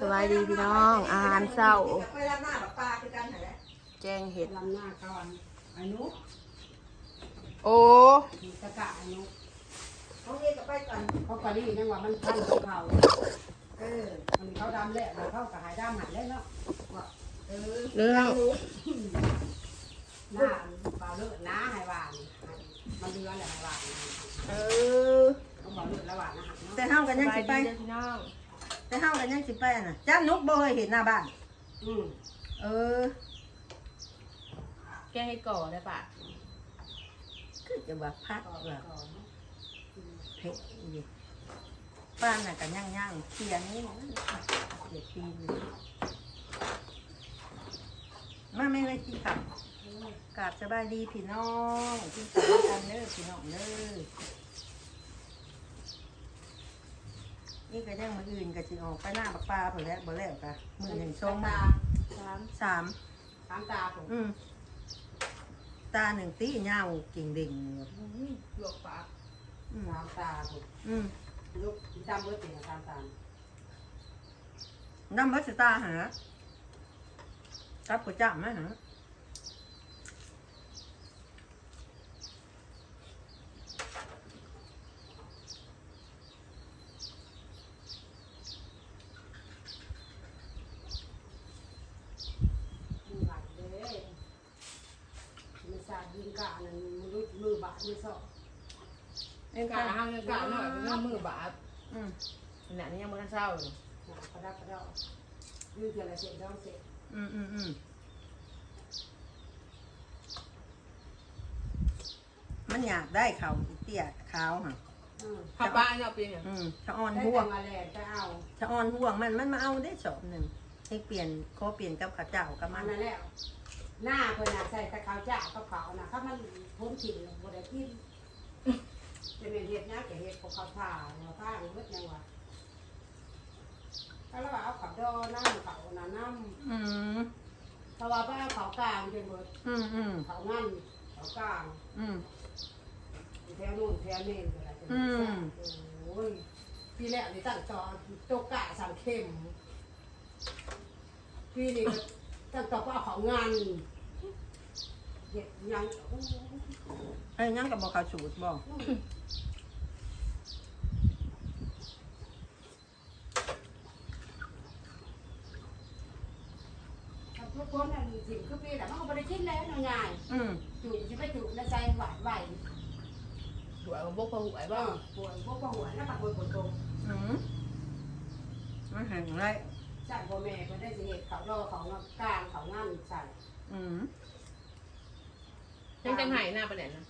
สวัสดีพี่น้อง อาหารเช้า ไปรับหน้าแบบปลาคือกันเหรอแกงเห็ด ลำหน้าก่อนอนุโอ้มีตะกะอนุเขาเรียกกับไปก่อนเขาก็ดีจังว่ามันพันของเขาเออมันเขาดำแหละมันเข้ากับหายดำหายได้เนาะว่าเออเรื่องหน้าเบาเลือดน้าหายวานมันเลือดแหละหายวานเออเขาเบาเลือดละหวานนะฮะเนาะแต่เฮากันยังสิไปเด้อพี่น้อง แต่เฮากันยังสิไปน่ะจ้านุกบ่เคยเห็นหน้าบ้าน อืมเออ แกงเห็ดก่อได้ปะคือจะว่าพักก่อนแบบก่อนเผ็ดอีกป้าน่ะกันย่างย่างๆเทียนนี่เด็ดปีนมาไม่เลยกินข้าวกราบสบายดีพี่น้องกินข้าวกันเด้อพี่น้องเด้อ นี่ก็ยังมืออื่นก็สิออกไปหน้าบักปลาพอแล้วบ่แล้วกะมือหนึ่งชงตาสามสามสามตาผมอืมตาหนึ่งตีเงาเก่งเด่งลวกปากอืมสามตาผมอืมลูกจำเบอร์เสียงสามตาน้ำมัสตาหากับกุจับไหมหา มือหลักเลยมือสาดยิงกะนั่นมือมือบาดมือสอบ เอ็นกะห้างกะหน่อยเป็นมือบาดอืมเนี่ยนี่ยังมือเช้าอยู่กระดับกระดับยืดเกินละเสร็จต้องเสร็จอืมอืมอืมมันอยากได้เขาอีเตี้ยขาวฮะขับบ้านเอาเปลี่ยนอย่างอืมชะออนได้ห่วแต่งมาแลนจะเอาชะออนห่วงมันมันมาเอาได้สอบหนึ่งให้เปลี่ยนขอเปลี่ยนกับข้าวเจ้ากับมัมันนนั่นแล้วหน้าเพิ่นน่ะใส่ตะขาวจ้ากับเขาน่ะถ้ามันพ้นถิ่นบ่ได้กิน จะเป็นเห็ดนะแกเห็ดของเขาผ่าเนาะผ่าเบิดยังวะถ้าเราเอาเขาดอน้ำเขาน่ะน้อืมำเพราะว่าไปเอาเขากลางจนเบิดอืมอืมเขางั้นเขากลางอืม แถวนู่นแถวนี่ก็ได้อืม โอ้ยพี่แรกนี่ตั้งต่อตกกะสั่งเข้มพี่นี่ก็ตั้งต่อก็เอาของงานเห็ดยังโอ้ย ไอ้ยยังกับบอกเขาสูตรบอกทุกคนน่ะสิ่งคือพี่แต่มันก็ไม่ได้คิดแล้วง่ายอืมๆจุดที่ไปจุดในใจหวานไหวสวยกับพวกพะหุไอ้ว่าบ้างปวดพวกหัวแล้วปักบนบนตรงอืมมันแห้งไรใส่พ่อแม่ก็ได้สิเหตุเขารอเขากลางเขางานใส่อืมยังจังไห้หน้าประเด็นนะเขา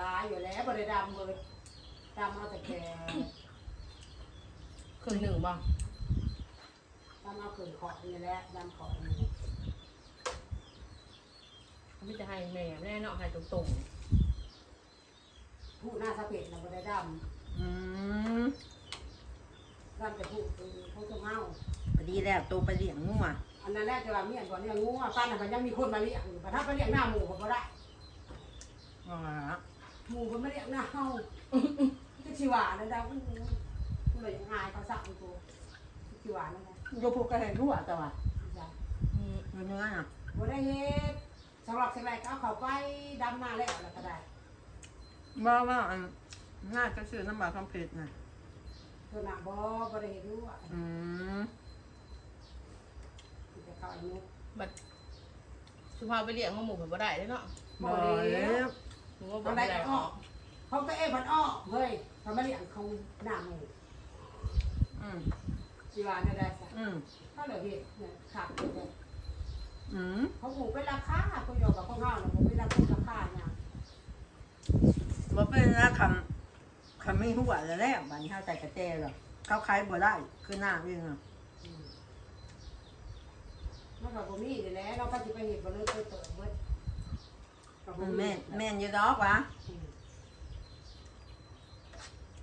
ลายอยู่แล้วบริดำเลยดำเอาแต่แกครึ่งหนึ่งบ้างดำเอาขืนขอนี่แหละดำขอนี่ไม่จะให้แม่แน่เนาะให้ตรงผู้หน้าสะเพ็ดนะบริดอืมำดำแต่ผู้ผู้จะเมาพอดีแล้วตัวไปเลี้ยงงัวอันนั้นแรกจะว่าเมียนก่อนเนี่ยงูอะป้าน่ะมันยังมีคนมาเลี้ยงอยู่แต่ถ้าไปเลี้ยงหน้าหมูผมก็ได้ อ๋อ หมูมันไม่เลี้ยงหน้าเฮาที่ชิวานั่นดาวกูเลยยังอายเขาสั่งกูที่ชิวานั่นแหละโยพูกระเห็นทั่วแต่ว่าจ้ะๆอืมเนื้อน่ะบ่ได้เฮ็ดสำหรับสิ่งใดก็เอาเขาไปดำนาแล้วแล้วก็ได้ว่าว่าอันน่าจะซื้อน้ำบาคอมเพลตน่ะตัวหนักบ่บ่ได้เฮ็ดรู้อะอืมจะเข้าอายุบัดสุภาพไปเลี้ยงมาหมูผมบ่ได้เลยเนาะบ่แล้ว หมูว่าบ่เอาได้ได้ก็ออกเขาก็เอ้มันอ้อเฮ้ยเขามาเลี้ยงเขาหน้าหมูอืมชิวานั่นได้ซะอืมถ้าเหลือเฮ็ดเนี่ยขาดเลยอืมเขาหูเป็นราคาเขาอยู่กับพวเฮาน่ะบ่เป็นราคาราคาเนี่ยบ่เป็นนะคำคำไม่หัวแล้วแหละบัดนเข้าใจกระเจหรอกเขาขายบ่ได้คือหน้าเองอะอืมมันก็บ่มีนี่แหละเราก็สิไปเฮ็ดบ่เลยไปเติมเบิดก็บ่มันมี แม่นแม่นอยู่ดอกวะ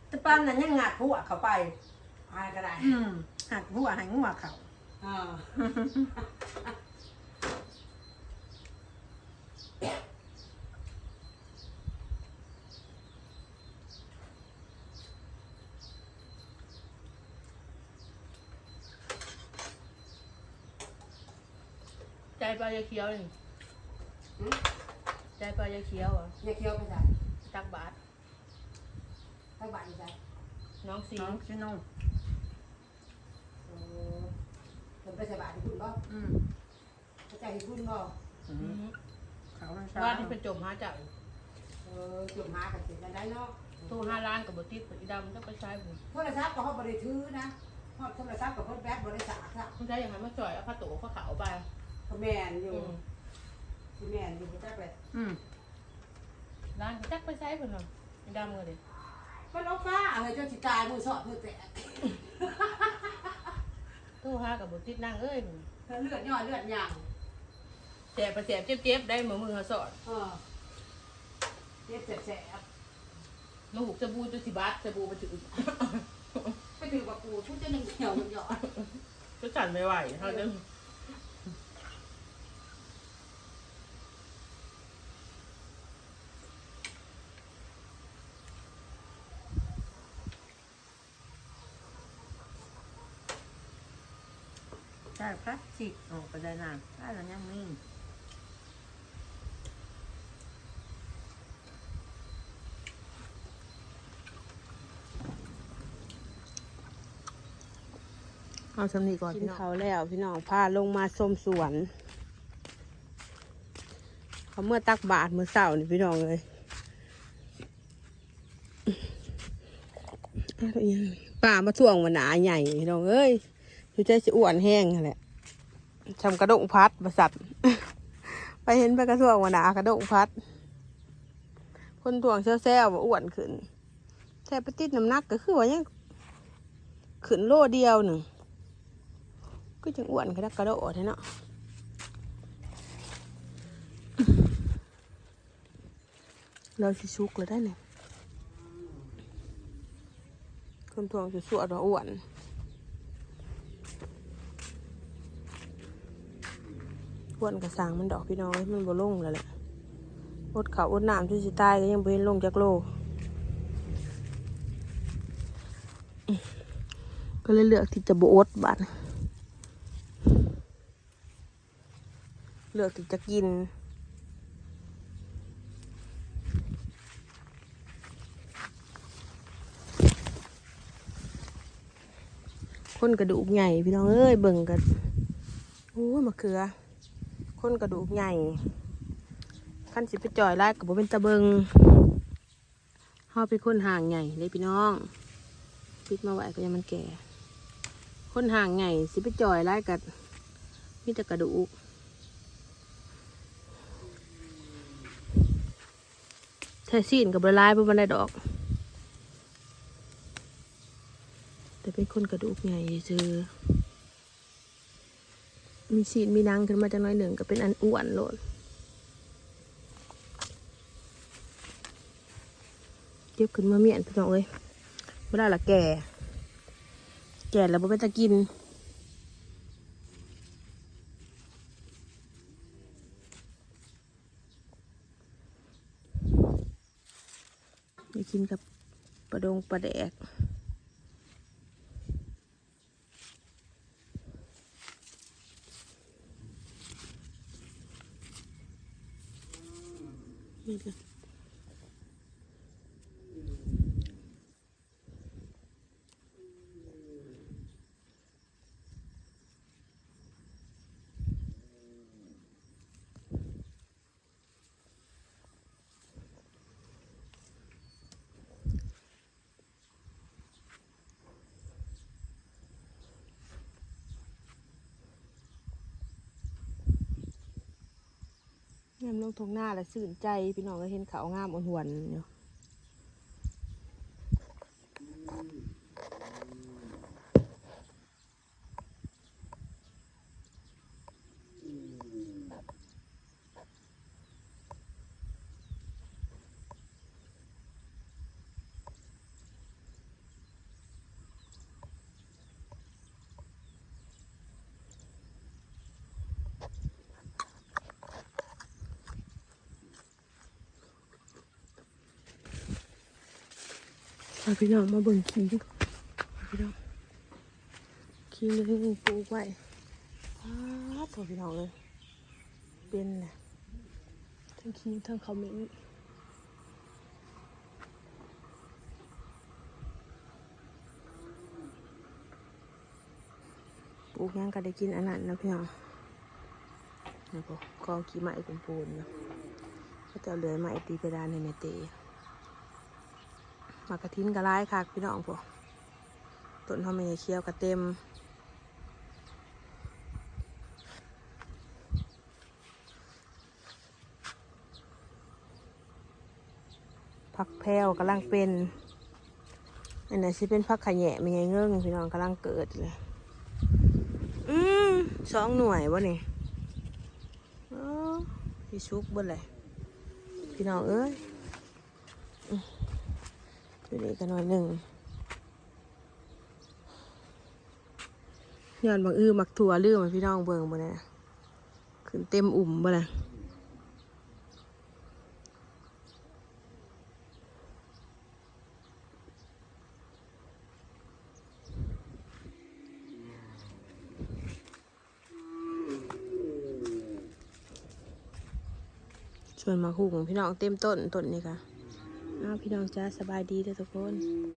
แตะปันนั้นยังหักหัวเขาไปอะไรก็ได้หักหัวหักหัวเขาใจปลาจะเคี้ยวนี่ ใจปลายาเคี้ยวอะอย่าเคี้ยวไปใส่ตักบาททั้งบ้านนี่ใส่น้องสีน้องชิโน่เออเพิ่นไปใส่บาตรที่คุณบ่อืมไปใส่ที่คุณบ่อืมเขามันช้าว่าที่เป็นจมหาเจ้าเออจุดหากันสิกันได้เนาะตู้ห้าล้านกับบติดอีดำต้องไปใช้ผมโทรศัพท์ก็เขาบริถือนะเพราะโทรศัพท์กับเพิ่นแบตบริษัทค่ะคุณใช้อย่างไรมาจ่อยเอาผ้าโตผ้าขาวไป ก็แมนอยู่ อืม ที่แมนอยู่บ่จักเลยอืมร้านก็จักไปใช้เพิ่นเนาะอีดำก็เลยก็นกฟ้าเฮ้ยเจ้าสิตายมือสอดมือแตกตู้ห้ากับบติดนั่งเอ้ยเธอเลือดย่อยเลือดหยังแสบไปแสบเจ็บๆได้เหมือนมือเขาสอดเออเจ็บแสบมาหุกสบู่ตัวสิบาทสบู่มาถือๆไปถือกับกูชุดจะหนึ่งเหี่ยวมันหยอดก็สั่นไม่ไหวเขาจะ ช่พลาสติกออกไปได้นานได้แล้วยังมีเอาสำนีก่อนกินพี่น้องเขาแล้วพี่น้องพาลงมาชมสวน เขาเมื่อตักบาทเมื่อเสาร์นี่พี่น้องเลยอะไรอย่างนี้ป่ามาท่วงมันหนาใหญ่พี่น้องเอ้ย ดูใจสิอ้วนแห้งนั่แหละทำกระดงพัดบริษัทไปเห็นไปกระท่วงมันหนากระดงพัด คนทวงแซวๆว่าอ้วนขึ้นแค่ปติดน้ำหนักก็คือว่ายังขึ้นโลเดียวหนึ่งก็จังอ้วนกระดักกระโดดเนาะเราสิชุกเลยได้เนี่ยคนทวงจะสวดว่าอ้วน อ้วนกระสังมันดอกพี่น้อยมันบ่ลงแล้วแหละอดเขาอดน้ำที่สิตายก็ยังบ่เห็นลงจากโลก็เลยเลือกที่จะบ่อดบัดเลือกที่จะกิน คนกระดูกใหญ่พี่น้องเอ้ยเบิ่งกันโอ้ยมะเขือ คนกระดูกใหญ่ขั้นสิไปจ่อยไล่กับบ่เป็นตะเบิงเฮาเป็นคนห่างใหญ่เลยพี่น้องปิดมาไหวก็ยังมันแก่ คนห่างใหญ่สิไปจ่อยไล่กับมีแต่กระดูกแท้ซีนกับบละลายบ่บันไดดอก แต่เป็นคนกระดูกใหญ่เจอ มีซีนมีนังขึ้นมาจังน้อยหนึ่งก็เป็นอันอ้วนโลดเก็บขึ้นมาเมียนพี่น้องเอ้ยเวลาละแก่ แก่แล้วบ่เป็นตะกินไปกินกับปลาดงปลาแดก งามลงทงหน้าและสื่นใจ พี่น้องก็เห็นเขาวงามอ่อนหวนเนาะเอาพี่น้องมาเบิ่งขี้ดูเอาพี่น้องขี้เลยปูไว้อ้าวโถพี่น้องเลย เป็นแหละทั้งคิงทั้งคอมเมนต์ปลูกหยังก็ได้กินอันนั้นนะพี่น้องนี่พวกกองขี้ไม้ป็นปูนนะก็จะเหลือยไม้ตีไปดานในเมเต มากระทินกระไรค่ะพี่น้องพวกต้นหอมเมเคี้ยวกระเต็มผักแพรวกำลังเป็นอันไหนสิเป็นผักขะแยะม่ไงเงื่องพี่น้องกำลังเกิดเลย อืมสองหน่วยวะนี่อ๋อพี่ชุกเบนเลยพี่น้องเอ้ย อยู่นี่กันหน่อยหนึ่งย้อนบางอื้อมักถั่วลืมให้พี่น้องเบิงบ่เนี่ยขึ้นเต็มอุ่มบ่เลยส่วนมาหุงพี่น้องเต็มต้นต้นนี่ค่ะ อ้าวพี่น้องจ้าสบายดีเด้อทุกคน